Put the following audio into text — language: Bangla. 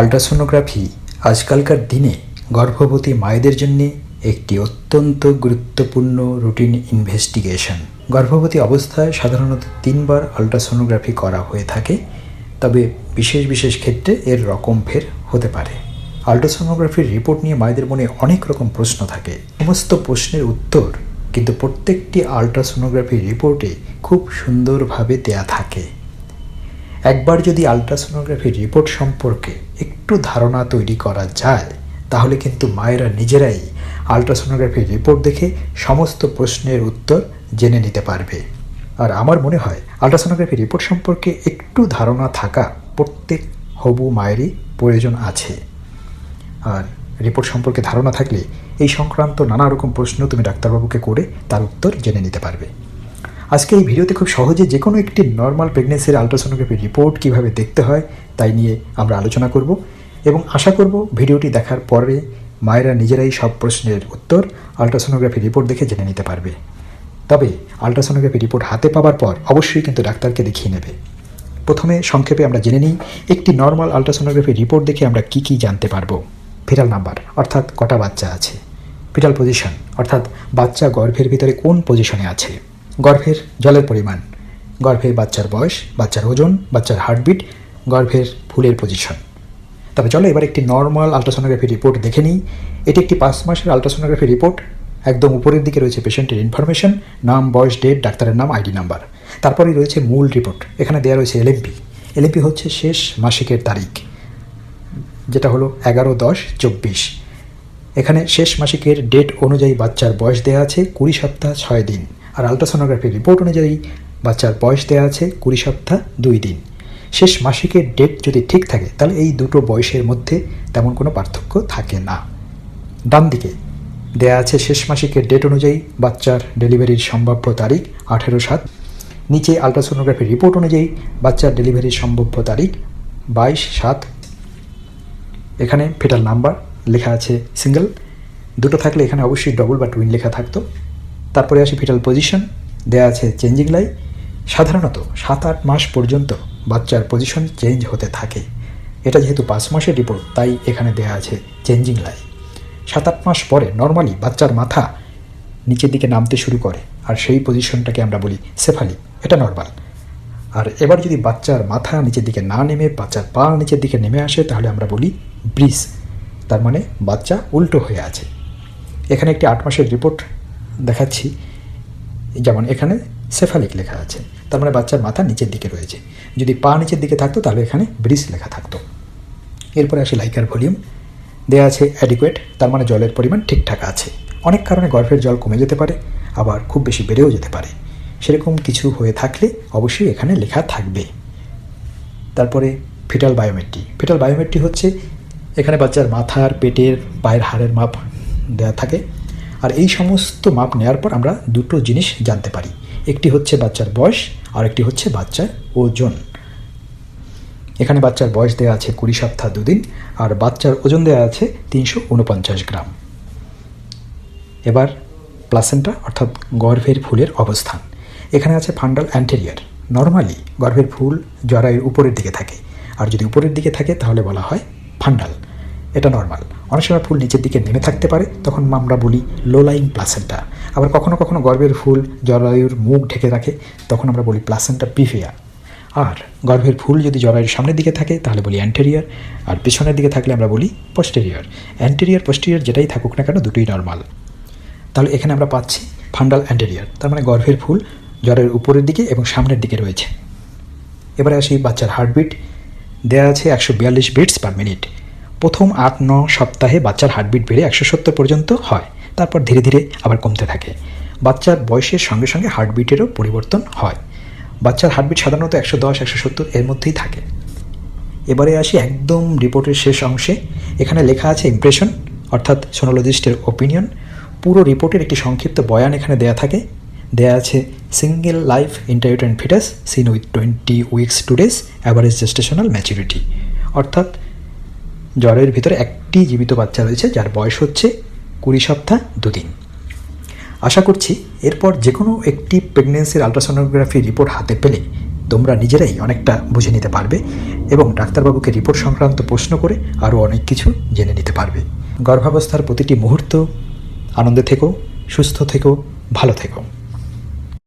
আল্ট্রাসোনোগ্রাফি আজকালকার দিনে গর্ভবতী মায়েদের জন্য একটি অত্যন্ত গুরুত্বপূর্ণ রুটিন ইনভেস্টিগেশন। গর্ভবতী অবস্থায় সাধারণত তিনবার আল্ট্রাসোনোগ্রাফি করা হয়ে থাকে, তবে বিশেষ বিশেষ ক্ষেত্রে এর রকম ফের হতে পারে। আল্ট্রাসোনোগ্রাফির রিপোর্ট নিয়ে মায়েদের মনে অনেক রকম প্রশ্ন থাকে। সমস্ত প্রশ্নের উত্তর কিন্তু প্রত্যেকটি আল্ট্রাসোনোগ্রাফি রিপোর্টে খুব সুন্দরভাবে দেয়া থাকে। একবার যদি আলট্রাসোনোগ্রাফির রিপোর্ট সম্পর্কে একটু ধারণা তৈরি করা যায়, তাহলে কিন্তু মায়েরা নিজেরাই আলট্রাসোনোগ্রাফির রিপোর্ট দেখে সমস্ত প্রশ্নের উত্তর জেনে নিতে পারবে। আর আমার মনে হয়, আলট্রাসোনোগ্রাফি রিপোর্ট সম্পর্কে একটু ধারণা থাকা প্রত্যেক হবু মায়েরই প্রয়োজন আছে। আর রিপোর্ট সম্পর্কে ধারণা থাকলে এই সংক্রান্ত নানা রকম প্রশ্ন তুমি ডাক্তারবাবুকে করে তার উত্তর জেনে নিতে পারবে। আজকে এই ভিডিওতে খুব সহজে যে কোনো একটি নর্মাল প্রেগনেন্সির আলট্রাসোনোগ্রাফি রিপোর্ট কীভাবে দেখতে হয়, তাই নিয়ে আমরা আলোচনা করব এবং আশা করব ভিডিওটি দেখার পরে মায়েরা নিজেরাই সব প্রশ্নের উত্তর আলট্রাসোনোগ্রাফি রিপোর্ট দেখে জেনে নিতে পারবে। তবে আলট্রাসোনোগ্রাফি রিপোর্ট হাতে পাওয়ার পর অবশ্যই কিন্তু ডাক্তারকে দেখিয়ে নেবে। প্রথমে সংক্ষেপে আমরা জেনে নিই, একটি নর্মাল আলট্রাসোনোগ্রাফি রিপোর্ট দেখে আমরা কি কি জানতে পারব। ফিটাল নাম্বার অর্থাৎ কটা বাচ্চা আছে। ফিটাল পজিশন অর্থাৎ বাচ্চা গর্ভের ভিতরে কোন পজিশনে আছে। গর্ভের জলের পরিমাণ গর্ভে বাচ্চার বয়স, বাচ্চার ওজন, বাচ্চার হার্টবিট, গর্ভের ফুলের পজিশন তবে চলো এবার একটি নর্মাল আলট্রাসোনোগ্রাফি রিপোর্ট দেখে নিই। এটি একটি পাঁচ মাসের আলট্রাসোনোগ্রাফি রিপোর্ট একদম উপরের দিকে রয়েছে পেশেন্টের ইনফরমেশন নাম, বয়স ডেট ডাক্তারের নাম আইডি নাম্বার তারপরেই রয়েছে মূল রিপোর্ট এখানে দেওয়া রয়েছে এলএমপি এলএমপি হচ্ছে শেষ মাসিকের তারিখ, যেটা হলো এগারো দশ চব্বিশ। এখানে শেষ মাসিকের ডেট অনুযায়ী বাচ্চার বয়স দেওয়া আছে কুড়ি সপ্তাহ ছয় দিন। আর আলট্রাসোনোগ্রাফির রিপোর্ট অনুযায়ী বাচ্চার বয়স দেওয়া আছে কুড়ি সপ্তাহ, দুই দিন। শেষ মাসিকের ডেট যদি ঠিক থাকে, তাহলে এই দুটো বয়সের মধ্যে তেমন কোনো পার্থক্য থাকে না। ডান দিকে, দেয়া আছে শেষ মাসিকের ডেট অনুযায়ী বাচ্চার ডেলিভারির সম্ভাব্য তারিখ আঠেরো সাত। নিচে আলট্রাসোনোগ্রাফির রিপোর্ট অনুযায়ী বাচ্চার ডেলিভারির সম্ভাব্য তারিখ বাইশ সাত। এখানে ফেটাল নাম্বার লেখা আছে সিঙ্গেল দুটো থাকলে এখানে অবশ্যই ডবল বা টুইন লেখা থাকতো। তারপরে আসি ফিটাল পজিশন দেয়া আছে চেঞ্জিং লাই সাধারণত সাত আট মাস পর্যন্ত বাচ্চার পজিশন চেঞ্জ হতে থাকে। এটা যেহেতু পাঁচ মাসের রিপোর্ট তাই এখানে দেয়া আছে চেঞ্জিং লাই সাত আট মাস পরে নর্মালি বাচ্চার মাথা নিচের দিকে নামতে শুরু করে, আর সেই পজিশনটাকে আমরা বলি সেফালি এটা নর্মাল আর এবার যদি বাচ্চার মাথা নিচের দিকে না নেমে, বাচ্চার পা নিচের দিকে নেমে আসে, তাহলে আমরা বলি ব্রিজ তার মানে বাচ্চা উল্টো হয়ে আছে। এখানে একটি আট মাসের রিপোর্ট দেখাচ্ছি। যেমন এখানে সেফালিক লেখা আছে। তার মানে বাচ্চার মাথা নিচের দিকে রয়েছে। যদি পা নিচের দিকে থাকতো, তাহলে এখানে ব্রিজ লেখা থাকতো। এরপরে আসি লাইকার ভলিউম। দেওয়া আছে অ্যাডিকুয়েট তার মানে জলের পরিমাণ ঠিকঠাক আছে। অনেক কারণে গর্ভের জল কমে যেতে পারে, আবার খুব বেশি বেড়েও যেতে পারে। সেরকম কিছু হয়ে থাকলে অবশ্যই এখানে লেখা থাকবে। তারপরে ফিটাল বায়োমেট্রি ফিটাল বায়োমেট্রি হচ্ছে, এখানে বাচ্চার মাথার, পেটের, পায়ের হাড়ের মাপ দেওয়া থাকে। আর এই সমস্ত মাপ নেওয়ার পর আমরা দুটো জিনিস জানতে পারি। একটি হচ্ছে বাচ্চার বয়স আর একটি হচ্ছে বাচ্চার ওজন। এখানে বাচ্চার বয়স দেওয়া আছে কুড়ি সপ্তাহ দুদিন, আর বাচ্চার ওজন দেওয়া আছে তিনশো উনপঞ্চাশ গ্রাম। এবার প্লাসেন্টা অর্থাৎ গর্ভের ফুলের অবস্থান। এখানে আছে ফান্ডাল অ্যান্টেরিয়ার নর্মালি গর্ভের ফুল জরায়ুর উপরের দিকে থাকে। আর যদি উপরের দিকে থাকে, তাহলে বলা হয় ফান্ডাল। এটা নর্মাল অনেক সময় ফুল নিচের দিকে নেমে থাকতে পারে, তখন আমরা বলি লো লাইং প্লাসেন্টা আবার কখনো কখনো গর্ভের ফুল, জরায়ুর মুখ ঢেকে রাখে, তখন আমরা বলি প্লাসেন্টা প্রিফিয়া আর গর্ভের ফুল যদি জরায়ুর সামনের দিকে থাকে, তাহলে বলি অ্যান্টেরিয়ার আর পিছনের দিকে থাকলে আমরা বলি পোস্টেরিয়ার অ্যান্টেরিয়ার পোস্টেরিয়ার যেটাই থাকুক না কেন, দুটোই নর্মাল তাহলে এখানে আমরা পাচ্ছি ফান্ডাল অ্যান্টেরিয়ার তার মানে গর্ভের ফুল জ্বরের উপরের দিকে এবং সামনের দিকে রয়েছে। এবারে আসি বাচ্চার হার্টবিট দেওয়া আছে একশো বিয়াল্লিশ বিটস পার মিনিট প্রথম আট, ন সপ্তাহে বাচ্চার হার্টবিট বেড়ে একশো সত্তর পর্যন্ত হয়। তারপর ধীরে ধীরে আবার কমতে থাকে। বাচ্চার বয়সের সঙ্গে সঙ্গে হার্টবিটেরও পরিবর্তন হয়। বাচ্চার হার্টবিট সাধারণত একশো দশ, একশো সত্তর এর মধ্যেই থাকে। এবারে আসি একদম রিপোর্টের শেষ অংশে। এখানে লেখা আছে ইমপ্রেশন অর্থাৎ সোনোলজিস্টের ওপিনিয়ন পুরো রিপোর্টের একটি সংক্ষিপ্ত বয়ান এখানে দেয়া থাকে। দেয়া আছে single life intrauterine fetus seen with twenty weeks two days average gestational maturity অর্থাৎ জ্বরের ভিতরে একটি জীবিত বাচ্চা রয়েছে, যার বয়স হচ্ছে কুড়ি সপ্তাহ দুদিন। আশা করছি এরপর যে কোনো একটি প্রেগনেন্সির আলট্রাসোনোগ্রাফি রিপোর্ট হাতে পেলে তোমরা নিজেরাই অনেকটা বুঝে নিতে পারবে এবং ডাক্তারবাবুকে রিপোর্ট সংক্রান্ত প্রশ্ন করে আরও অনেক কিছু জেনে নিতে পারবে। গর্ভাবস্থার প্রতিটি মুহূর্ত আনন্দে থেকো, সুস্থ থেকো, ভালো থেকো।